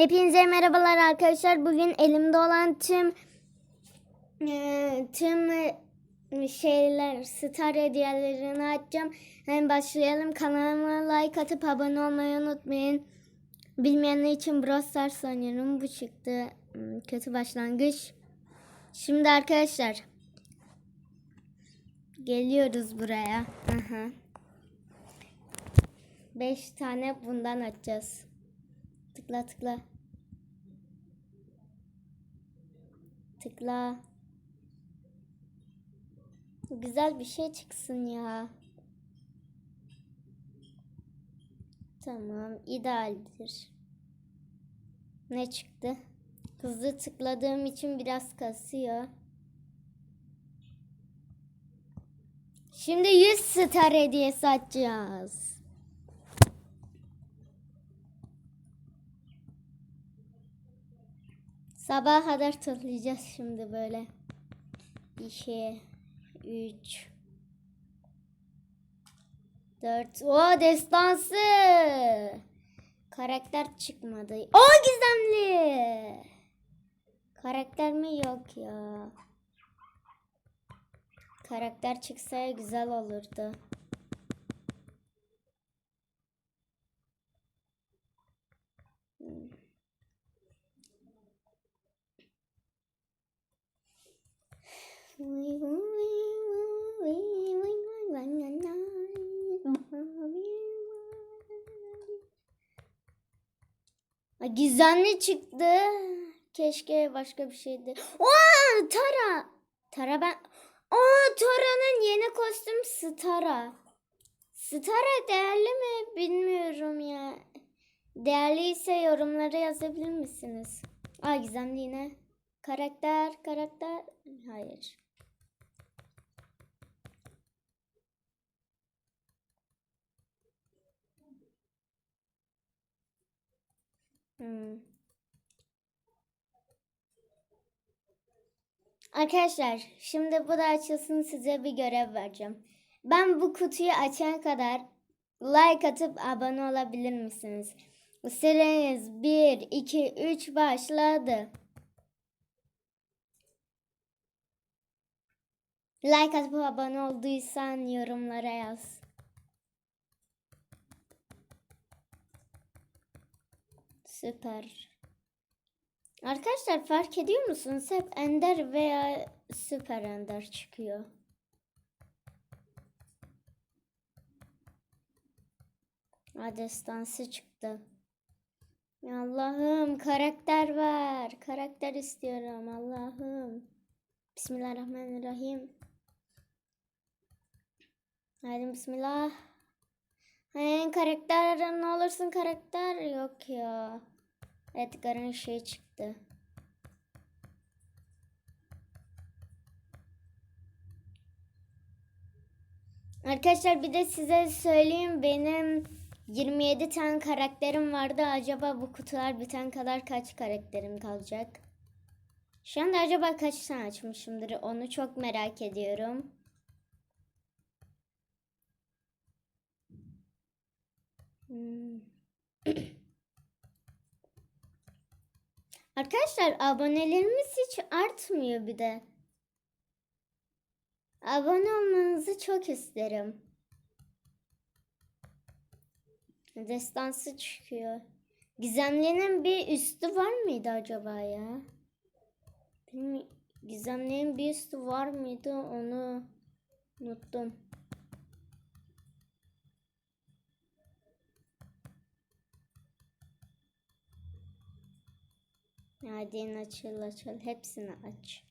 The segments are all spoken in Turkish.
Hepinize merhabalar arkadaşlar. Bugün elimde olan tüm e, tüm e, şeyler, star hediyelerini açacağım. Hemen başlayalım. Kanalıma like atıp abone olmayı unutmayın. Bilmeyenler için Brawl Stars oynuyorum. Bu çıktı. Hmm, Kötü başlangıç. Şimdi arkadaşlar geliyoruz buraya. Aha. 5 tane bundan açacağız. Tıkla tıkla. Tıkla. Güzel bir şey çıksın ya. Tamam, idealdir. Ne çıktı? Hızlı tıkladığım için biraz kasıyor. Şimdi 100 star hediyesi açacağız. Sabaha kadar toplayacağız şimdi böyle. 2, 3, 4. O destansı. Karakter çıkmadı. O gizemli. Karakter mi yok ya. Karakter çıksa güzel olurdu. Gizemli çıktı. Keşke başka bir şeydi. Oo, Tara. Tara ben... Aa, Tara'nın yeni kostüm Stara. Stara değerli mi bilmiyorum ya. Değerliyse yorumlara yazabilir misiniz? Aa gizemli yine. Karakter, karakter. Hayır. Hmm. Arkadaşlar şimdi bu da açılsın size bir görev vereceğim. Ben bu kutuyu açana kadar like atıp abone olabilir misiniz? Süreniz 1, 2, 3 başladı. Like atıp abone olduysan yorumlara yaz. Süper. Arkadaşlar fark ediyor musunuz? Hep ender veya süper ender çıkıyor. Ha destansı çıktı. Allah'ım karakter ver. Karakter istiyorum Allah'ım. Bismillahirrahmanirrahim. Haydi bismillah. Hey, karakter ne olursun karakter yok ya. Edgar'ın şey çıktı. Arkadaşlar bir de size söyleyeyim benim 27 tane karakterim vardı. Acaba bu kutular biten kadar kaç karakterim kalacak? Şu anda acaba kaç tane açmışımdır onu çok merak ediyorum. Hmm. Arkadaşlar abonelerimiz hiç artmıyor bir de. Abone olmanızı çok isterim. Destansı çıkıyor. Gizemli'nin bir üstü var mıydı acaba ya? Gizemli'nin bir üstü var mıydı onu unuttum. Hadi açıl açıl hepsini aç.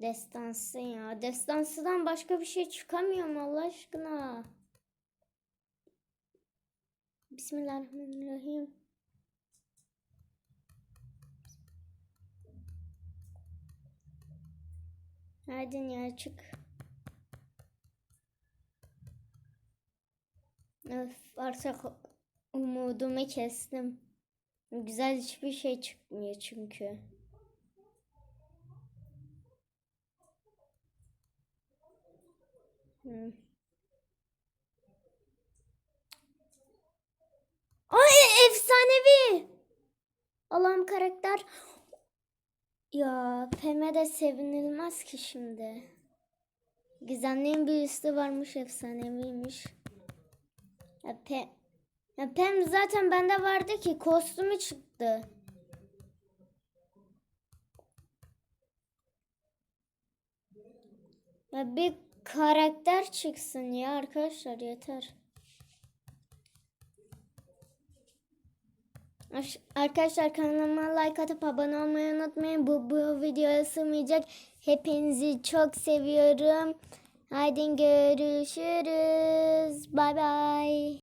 Destansı ya. Destansıdan başka bir şey çıkamıyor mu Allah aşkına? Bismillahirrahmanirrahim. Nereden ya çık. Öf artık umudumu kestim. Güzel hiçbir şey çıkmıyor çünkü. Hmm. Ay efsanevi. Allah'ım karakter. Ya Pem'e de sevinilmez ki şimdi. Gizemliğin bir üstü varmış efsaneviymiş. Ya, Pe ya Pem zaten bende vardı ki kostümü çıktı. Ya bir karakter çıksın ya arkadaşlar yeter. Arkadaşlar kanalıma like atıp abone olmayı unutmayın. Bu, bu videoya sığmayacak. Hepinizi çok seviyorum. Haydi görüşürüz. Bay bay.